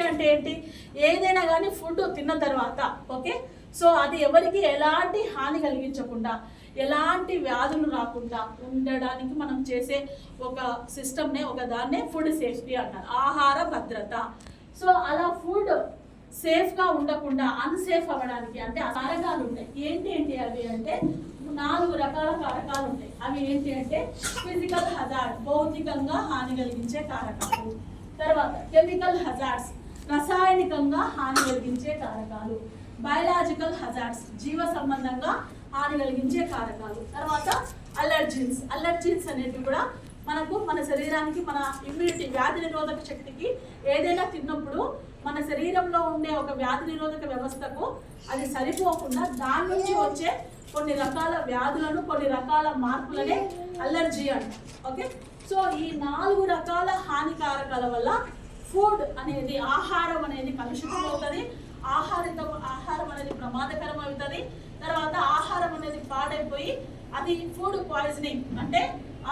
అంటే ఏంటి? ఏదైనా కానీ ఫుడ్ తిన్న తర్వాత ఓకే? సో అది ఎవరికి ఎలాంటి హాని కలిగించకుండా ఎలాంటి వ్యాధులు రాకుండా ఉండడానికి మనం చేసే ఒక సిస్టమ్నే ఒక దాన్నే ఫుడ్ సేఫ్టీ అంటారు. ఆహార భద్రత. సో అలా ఫుడ్ సేఫ్గా ఉండకుండా అన్సేఫ్ అవ్వడానికి అంటే కారకాలు ఉంటాయి. ఏంటి ఏంటి అవి అంటే నాలుగు రకాల కారకాలు ఉంటాయి. అవి ఏంటి అంటే ఫిజికల్ హజార్డ్ భౌతికంగా హాని కలిగించే కారకాలు. తర్వాత కెమికల్ హజార్డ్స్ రసాయనికంగా హాని కలిగించే కారకాలు. బయలాజికల్ హజార్డ్స్ జీవ సంబంధంగా హాని కలిగించే కారకాలు. తర్వాత అలర్జీన్స్ అలర్జీన్స్ అనేవి కూడా మనకు మన శరీరానికి మన ఇమ్యూనిటీ వ్యాధి నిరోధక శక్తికి ఏదైనా తిన్నప్పుడు మన శరీరంలో ఉండే ఒక వ్యాధి నిరోధక వ్యవస్థకు అది సరిపోకుండా దాని నుంచి వచ్చే కొన్ని రకాల వ్యాధులను కొన్ని రకాల మార్పులనే అలర్జీ అంటారు ఓకే సో ఈ నాలుగు రకాల హానికారకాల వల్ల ఫుడ్ అనేది ఆహారం అనేది కలుషితం అవుతుంది. ఆహారిత ఆహారం అనేది ప్రమాదకరం అవుతుంది. తర్వాత ఆహారం అనేది పాడైపోయి అది ఫుడ్ పాయిజనింగ్ అంటే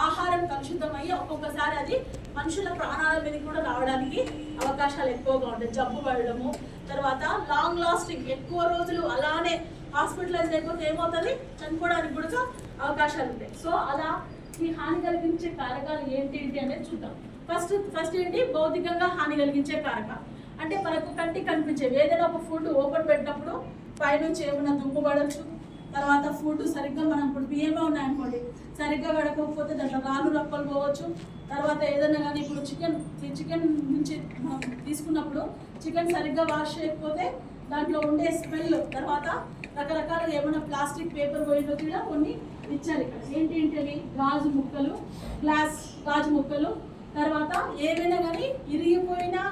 ఆహారం కలుషితం అయ్యి ఒక్కొక్కసారి అది మనుషుల ప్రాణాల మీద కూడా రావడానికి అవకాశాలు ఎక్కువగా ఉంటాయి. జబ్బు పడడము తర్వాత లాంగ్ లాస్టింగ్ ఎక్కువ రోజులు అలానే హాస్పిటలైజ్ అయిపోతే ఏమవుతుంది? చనిపోవడానికి కూడా అవకాశాలు ఉంటాయి. సో అలా ఈ హాని కలిగించే కారకాలు ఏంటి ఏంటి అనేది చూద్దాం. ఫస్ట్ ఫస్ట్ ఏంటి? భౌతికంగా హాని కలిగించే కారక. అంటే మనకు కంటికి కనిపించేవి. ఏదైనా ఒక ఫుడ్ ఓపెన్ పెట్టినప్పుడు పైనుంచి ఏమైనా దుమ్ము పడవచ్చు తర్వాత ఫుడ్ సరిగ్గా మనం ఇప్పుడు బియ్యమే ఉన్నాయనుకోండి సరిగ్గా పడకపోతే దాంట్లో రాళ్ళు రప్పలు పోవచ్చు. తర్వాత ఏదైనా కానీ ఇప్పుడు చికెన్ చికెన్ నుంచి మనం తీసుకున్నప్పుడు చికెన్ సరిగ్గా వాష్ చేయకపోతే దాంట్లో ఉండే స్మెల్ తర్వాత రకరకాల ఏమైనా ప్లాస్టిక్ పేపర్ పోయినో కూడా కొన్ని ఇచ్చారు ఇక్కడ. ఏంటి ఏంటి అవి? గాజు ముక్కలు గ్లాస్ గాజు ముక్కలు. తర్వాత ఏమైనా కానీ ఇరిగిపోయినా